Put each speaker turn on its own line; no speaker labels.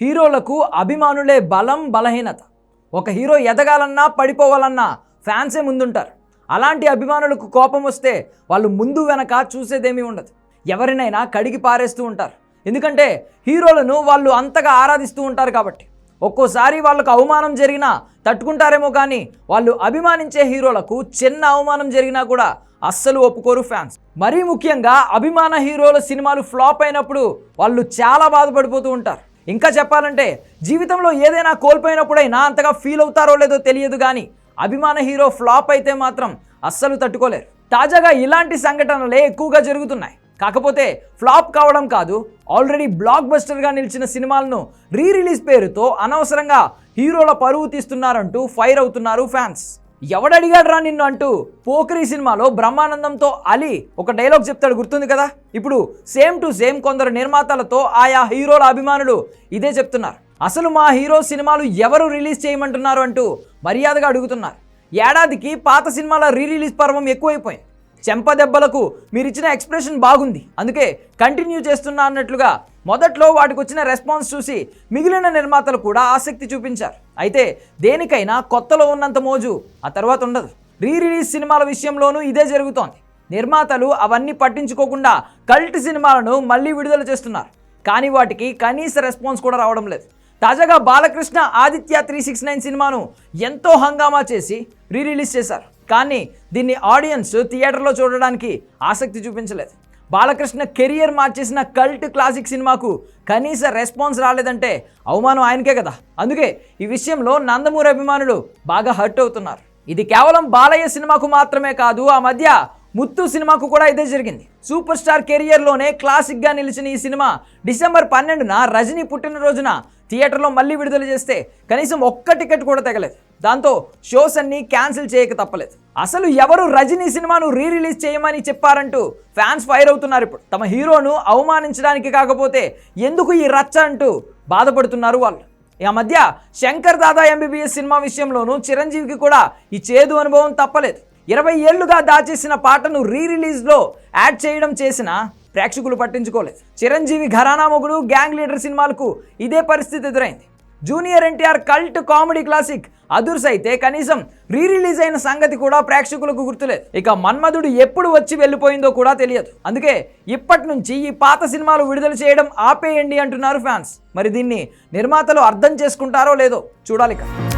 హీరోలకు అభిమానులే బలం బలహీనత. ఒక హీరో ఎదగాలన్నా పడిపోవాలన్నా ఫ్యాన్సే ముందుంటారు. అలాంటి అభిమానులకు కోపం వస్తే వాళ్ళు ముందు వెనక చూసేదేమీ ఉండదు. ఎవరినైనా కడిగి పారేస్తూ ఉంటారు. ఎందుకంటే హీరోలను వాళ్ళు అంతగా ఆరాధిస్తూ ఉంటారు కాబట్టి. ఒక్కోసారి వాళ్ళకు అవమానం జరిగినా తట్టుకుంటారేమో కానీ వాళ్ళు అభిమానించే హీరోలకు చిన్న అవమానం జరిగినా కూడా అస్సలు ఒప్పుకోరు ఫ్యాన్స్. మరీ ముఖ్యంగా అభిమాన హీరోల సినిమాలు ఫ్లాప్ అయినప్పుడు వాళ్ళు చాలా బాధపడిపోతూ ఉంటారు. ఇంకా చెప్పాలంటే జీవితంలో ఏదైనా కోల్పోయినప్పుడైనా అంతగా ఫీల్ అవుతారో లేదో తెలియదు కానీ అభిమాన హీరో ఫ్లాప్ అయితే మాత్రం అస్సలు తట్టుకోలేరు. తాజాగా ఇలాంటి సంఘటనలే ఎక్కువగా జరుగుతున్నాయి. కాకపోతే ఫ్లాప్ కావడం కాదు ఆల్రెడీ బ్లాక్ బస్టర్గా నిలిచిన సినిమాలను రీ రిలీజ్ పేరుతో అనవసరంగా హీరోల పరువు తీస్తున్నారంటూ ఫైర్ అవుతున్నారు ఫ్యాన్స్. ఎవడడిగాడ్రా నిన్ను అంటూ పోకరి సినిమాలో బ్రహ్మానందంతో అలీ ఒక డైలాగ్ చెప్తాడు గుర్తుంది కదా? ఇప్పుడు సేమ్ టు సేమ్ కొందరు నిర్మాతలతో ఆయా హీరోల అభిమానులు ఇదే చెప్తున్నారు. అసలు మా హీరో సినిమాలు ఎవరు రిలీజ్ చేయమంటున్నారు అంటూ మర్యాదగా అడుగుతున్నారు. ఏడాదికి పాత సినిమాల రీ రిలీజ్ పర్వం ఎక్కువైపోయింది. చెంప దెబ్బలకు మీరిచ్చిన ఎక్స్ప్రెషన్ బాగుంది. అందుకే కంటిన్యూ చేస్తున్నా అన్నట్లుగా మొదట్లో వాటికి వచ్చిన రెస్పాన్స్ చూసి మిగిలిన నిర్మాతలు కూడా ఆసక్తి చూపించారు. అయితే దేనికైనా కొత్తలో ఉన్నంత మోజు ఆ తర్వాత ఉండదు. రీ రిలీజ్ సినిమాల విషయంలోనూ ఇదే జరుగుతోంది. నిర్మాతలు అవన్నీ పట్టించుకోకుండా కల్ట్ సినిమాలను మళ్ళీ విడుదల చేస్తున్నారు. కానీ వాటికి కనీస రెస్పాన్స్ కూడా రావడం లేదు. తాజాగా Balakrishna Aditya three six nine సినిమాను ఎంతో హంగామా చేసి రీ రిలీజ్ చేశారు. కానీ దీన్ని ఆడియన్స్ థియేటర్లో చూడడానికి ఆసక్తి చూపించలేదు. బాలకృష్ణ కెరియర్ మార్చేసిన కల్ట్ క్లాసిక్ సినిమాకు కనీస రెస్పాన్స్ రాలేదంటే అవమానం ఆయనకే కదా. అందుకే ఈ విషయంలో నందమూరి అభిమానులు బాగా హర్ట్ అవుతున్నారు. ఇది కేవలం బాలయ్య సినిమాకు మాత్రమే కాదు ఆ మధ్య ముత్తు సినిమాకు కూడా ఇదే జరిగింది. సూపర్ స్టార్ కెరియర్లోనే క్లాసిక్గా నిలిచిన ఈ సినిమా డిసెంబర్ పన్నెండున రజనీ పుట్టినరోజున థియేటర్లో మళ్ళీ విడుదల చేస్తే కనీసం ఒక్క టికెట్ కూడా తెగలేదు. దాంతో షోస్ అన్ని క్యాన్సిల్ చేయక తప్పలేదు. అసలు ఎవరు రజనీ సినిమాను రీ రిలీజ్ చేయమని చెప్పారంటూ ఫ్యాన్స్ ఫైర్ అవుతున్నారు ఇప్పుడు. తమ హీరోను అవమానించడానికి కాకపోతే ఎందుకు ఈ రచ్చ అంటూ బాధపడుతున్నారు వాళ్ళు. ఆ మధ్య శంకర్ దాదా ఎంబీబీఎస్ సినిమా విషయంలోనూ చిరంజీవికి కూడా ఈ చేదు అనుభవం తప్పలేదు. ఇరవై ఏళ్ళుగా దాచేసిన పాటను రీ రిలీజ్లో యాడ్ చేయడం చేసిన ప్రేక్షకులు పట్టించుకోలేదు. చిరంజీవి ఘరానా మొగుడు గ్యాంగ్ లీడర్ సినిమాలకు ఇదే పరిస్థితి ఎదురైంది. Junior NTR cult comedy classic. Adhurs అయితే కనీసం రీ రిలీజ్ అయిన సంగతి కూడా ప్రేక్షకులకు గుర్తులేదు. ఇక మన్మధుడు ఎప్పుడు వచ్చి వెళ్ళిపోయిందో కూడా తెలియదు. అందుకే ఇప్పటి నుంచి ఈ పాత సినిమాలు విడుదల చేయడం ఆపేయండి అంటున్నారు ఫ్యాన్స్. మరి దీన్ని నిర్మాతలు అర్థం చేసుకుంటారో లేదో చూడాలి కదా